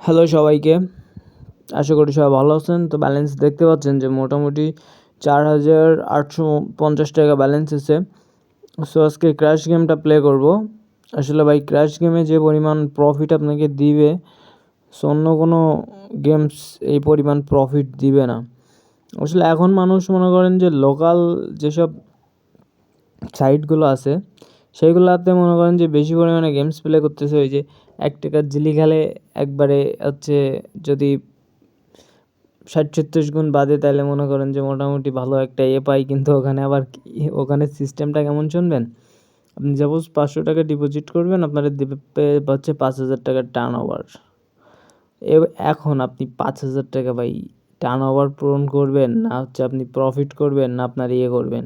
Hello সবাইকে। আশা করি সবাই ভালো আছেন। তো ব্যালেন্স দেখতে পাচ্ছেন যে মোটামুটি চার হাজার আটশো পঞ্চাশ টাকা ব্যালেন্স আছে সো আজকে ক্র্যাশ গেমটা প্লে করব। আসলে ভাই ক্র্যাশ গেমে যে পরিমাণ প্রফিট আপনাকে দিবে সো অন্য কোনো গেমস এই পরিমাণ প্রফিট দিবে না। আসলে এখন মানুষ মনে করেন যে লোকাল যেসব সাইটগুলো আছে, সেইগুলোতে মনে করেন যে বেশি পরিমাণে গেমস প্লে করতেছে ওই যে এক টাকার জিলি খেলে একবারে হচ্ছে যদি ষাট ছত্রিশ গুণ বাদে তাহলে মনে করেন যে মোটামুটি ভালো একটা এ পাই, কিন্তু ওখানে আবার ওখানে সিস্টেমটা কেমন শুনবেন? আপনি সাপোজ পাঁচশো টাকা ডিপোজিট করবেন, আপনারা হচ্ছে পাঁচ হাজার টাকার টার্ন ওভার এখন আপনি পাঁচ হাজার টাকা ভাই টার্ন ওভার পূরণ করবেন, না হচ্ছে আপনি প্রফিট করবেন, না আপনার ইয়ে করবেন।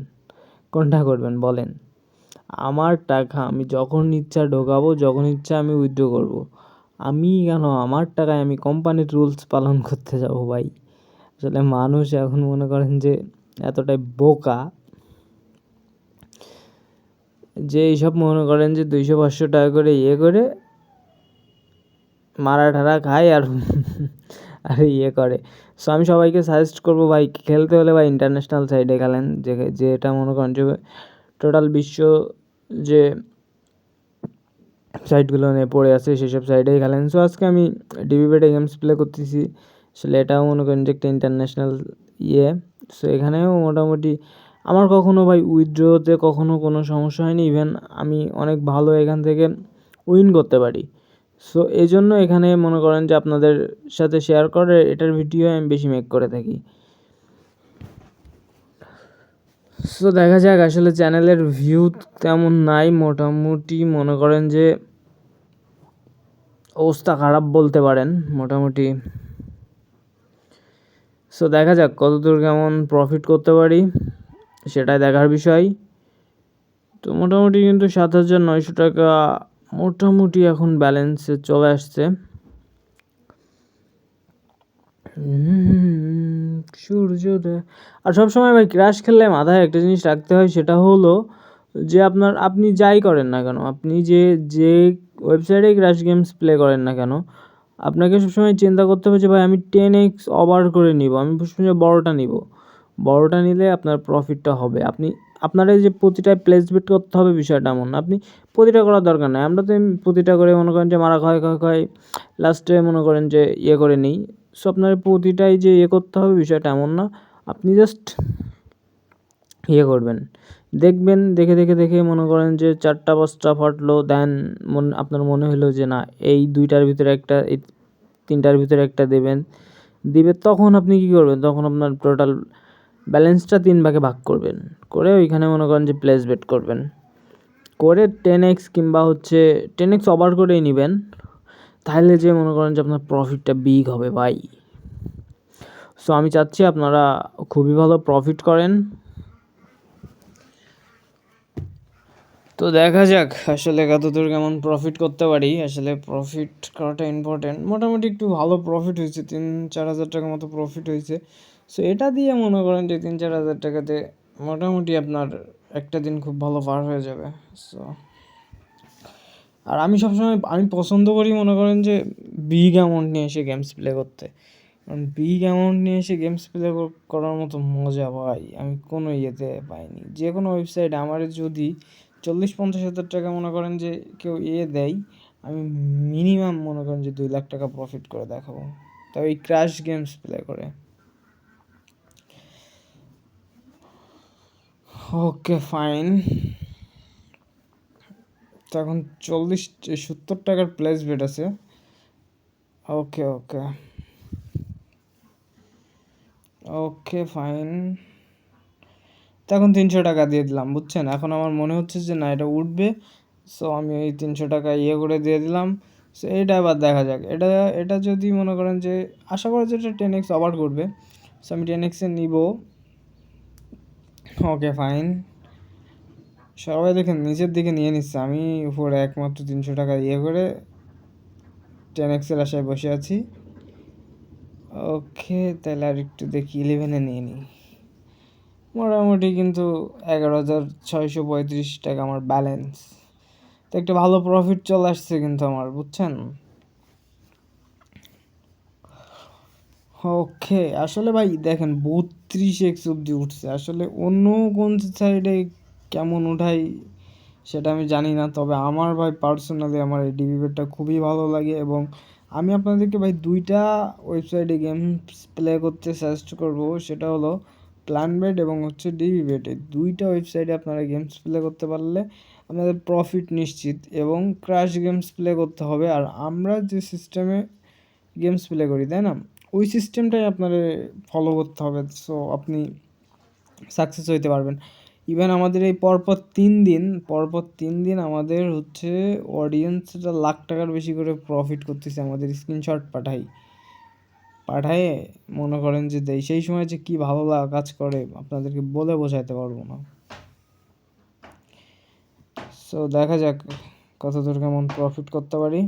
কোনটা করবেন বলেন? আমার টাকা আমি যখন ইচ্ছা ঢোকাবো, যখন ইচ্ছা আমি উইথড্র করব। আমি কেন? আমার টাকায় আমি কোম্পানির রুলস পালন করতে যাব ভাই। আসলে মানুষ এখন মনে করেন যে এতটাই বোকা যে এইসব মনে করেন যে দুইশো, পাঁচশো টাকা করে ইয়ে করে মারা ঠারা খায় আর আর ইয়ে করে। সো আমি সবাইকে সাজেস্ট করব ভাই, খেলতে হলে ভাই ইন্টারন্যাশনাল সাইডে খেলেন। যে যেটা মনে করেন যে টোটাল বিশ্ব যে সাইটগুলো নিয়ে পড়ে আছে, সেসব সাইডেই খেলেন সো আজকে আমি ডিবি বেটে গেমস প্লে করতেছি। আসলে এটাও মনে করেন যে একটা ইন্টারন্যাশনাল ইয়ে। সো এখানেও মোটামুটি আমার কখনো ভাই উইথড্রোতে কখনো কোনো সমস্যা হয়নি। ইভেন আমি অনেক ভালো এখান থেকে উইন করতে পারি। সো এই জন্য এখানে মনে করেন যে আপনাদের সাথে শেয়ার করে, এটার ভিডিও আমি বেশি মেক করে থাকি। সো দেখা যাক, আসলে চ্যানেলের ভিউ তেমন নাই। মোটামুটি মনে করেন যে অবস্থা খারাপ বলতে পারেন, মোটামুটি। সো দেখা যাক কতদূর কেমন প্রফিট করতে পারি, সেটাই দেখার বিষয়। তো মোটামুটি কিন্তু সাত হাজার নয়শো টাকা মোটামুটি এখন ব্যালেন্সে চলে আসছে। সূর্যোদয় আর সবসময় ভাই ক্র্যাশ খেললে মাথায় একটা জিনিস রাখতে হয়, সেটা হলো যে আপনার, আপনি যাই করেন না কেন, আপনি যে যে ওয়েবসাইটে ক্র্যাশ গেমস প্লে করেন না কেন, আপনাকে সবসময় চিন্তা করতে হবে যে ভাই আমি টেন এক্স ওভার করে নিব, আমি সবসময় বড়োটা নিব। বড়োটা নিলে আপনার প্রফিটটা হবে। আপনি, আপনার যে প্রতিটা প্লেস বেট করতে হবে বিষয়টা এমন আপনি প্রতিটা করার দরকার নেই। আমরা তো প্রতিটা করে মনে করেন যে মারা খায় খায় খায় লাস্টে মনে করেন যে ইয়ে করে নিই। সো আপনার প্রতিটাই যে ইয়ে করতে হবে বিষয়টা এমন না। আপনি জাস্ট ইয়ে করবেন। দেখবেন, দেখে দেখে দেখে মনে করেন যে চারটা পাঁচটা ফাটলো দেন মন, আপনার মনে হলো যে না, এই দুইটার ভিতরে একটা, এই তিনটার ভিতরে একটা দেবেন। দিবে, তখন আপনি কী করবেন? তখন আপনার টোটাল ব্যালেন্সটা তিন ভাগে ভাগ করবেন। করে ওইখানে মনে করেন যে প্লেস বেট করবেন। করে টেন এক্স কিংবা হচ্ছে টেন এক্স ওভার করেই নেবেন। তাহলে যে মনে করেন যে আপনার প্রফিটটা বিগ হবে, ভাই। সো আমি চাচ্ছি আপনারা খুবই ভালো প্রফিট করেন। তো দেখা যাক আসলে কতদূর কেমন প্রফিট করতে পারি। আসলে প্রফিট করাটা ইম্পর্টেন্ট মোটামুটি একটু ভালো প্রফিট হয়েছে, তিন, চার হাজার টাকার মতো প্রফিট হয়েছে। সো এটা দিয়ে মনে করেন যে তিন, চার হাজার টাকাতে মোটামুটি আপনার একটা দিন খুব ভালো পার হয়ে যাবে। সো আর আমি সবসময়, আমি পছন্দ করি মনে করেন যে বিগ অ্যামাউন্ট নিয়ে এসে গেমস প্লে করতে। কারণ বিগ অ্যামাউন্ট নিয়ে এসে গেমস প্লে করার মতো মজা পাই আমি কোনো ইয়েতে পাইনি। যে কোনো ওয়েবসাইটে আমার যদি চল্লিশ পঞ্চাশ হাজার টাকা মনে করেন যে কেউ ইয়ে দেয়, আমি মিনিমাম মনে করেন যে দুই লাখ টাকা প্রফিট করে দেখাবো। তাও এই ক্র্যাশ গেমস প্লে করে। ওকে ফাইন তো এখন চল্লিশ সত্তর টাকার প্লেস বেড আছে। ওকে ওকে ওকে ফাইন তো এখন তিনশো টাকা দিয়ে দিলাম, বুঝছেন? এখন আমার মনে হচ্ছে যে না, এটা উঠবে। সো আমি এই তিনশো টাকা ইয়ে করে দিয়ে দিলাম। সো এটা এবার দেখা যাক। এটা এটা যদি মনে করেন যে, আশা করা যে এটা টেন এক্স ওভার করবে। সো আমি টেন এক্সে নিব। ওকে ফাইন সবাই দেখেন নিচের দিকে নিয়ে নিচ্ছে। আমি উপরে একমাত্র তিনশো টাকা ইয়ে করে টেন এক্সের আশায় বসে আছি। ওকে, তাহলে আর একটু দেখি ইলেভেনে নিয়ে নিই। মোটামুটি কিন্তু এগারো হাজার ছয়শো পঁয়ত্রিশ টাকা আমার ব্যালেন্স তো একটা ভালো প্রফিট চলে আসছে কিন্তু আমার, বুঝছেন? ওকে, আসলে ভাই দেখেন বত্রিশ এক্স অব্দি উঠছে। আসলে অন্য কোন সাইডে কেমন উঠাই সেটা আমি জানি না। তবে আমার ভাই পার্সোনালি আমার এই ডিবি বেটটা খুবই ভালো লাগে এবং আমি আপনাদেরকে ভাই দুইটা ওয়েবসাইটে গেমস প্লে করতে সাজেস্ট করব। সেটা হলো প্ল্যান বেড এবং হচ্ছে ডিবি বেট এই দুইটা ওয়েবসাইটে আপনারা গেমস প্লে করতে পারলে আপনাদের প্রফিট নিশ্চিত এবং ক্র্যাশ গেমস প্লে করতে হবে। আর আমরা যে সিস্টেমে গেমস প্লে করি, তাই না? ওই সিস্টেমটাই আপনার ফলো করতে হবে। সো আপনি সাকসেস হইতে পারবেন। ইভেন আমাদের এই পরপর তিন দিন, পরপর তিন দিন আমাদের হচ্ছে অডিয়েন্সটা লাখ টাকার বেশি করে প্রফিট করতেছে আমাদের স্ক্রিনশট পাঠাই। পাঠায়ে মনে করেন যে দেয় সেই সময় যে কী ভালো লাগা কাজ করে, আপনাদেরকে বলে বোঝাইতে পারব না। সো দেখা যাক কত দূর কেমন প্রফিট করতে পারি।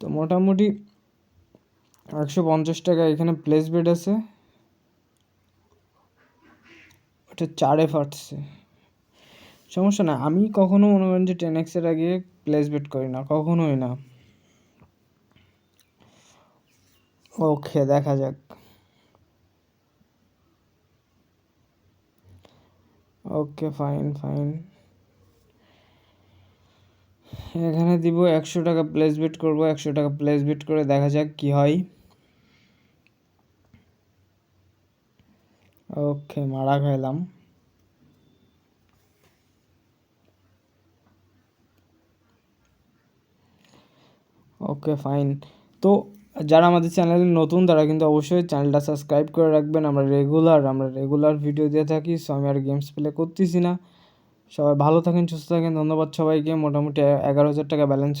তো মোটামুটি একশো পঞ্চাশ টাকা এখানে প্লেস বেড আছে। ওটা চারে ফাটছে। সমস্যা না, আমি কখনো মনে করেন যে টেন এক্সের আগে প্লেস বেট করি না, কখনোই না। ওকে দেখা যাক। ওকে ফাইন ফাইন এখানে দিব একশো টাকা প্লেস বেট করব, একশো টাকা প্লেস বেট করে দেখা যাক কি হয়। ওকে মারা খাইলাম ওকে ফাইন তো যারা আমাদের চ্যানেলে নতুন, তারা কিন্তু অবশ্যই চ্যানেলটা সাবস্ক্রাইব করে রাখবেন। আমরা রেগুলার আমরা রেগুলার ভিডিও দিয়ে থাকি সো আমি আর গেমস প্লে করতেছি না। সবাই ভালো থাকেন, সুস্থ থাকেন। ধন্যবাদ সবাইকে। মোটামুটি এগারো হাজার টাকা ব্যালেন্স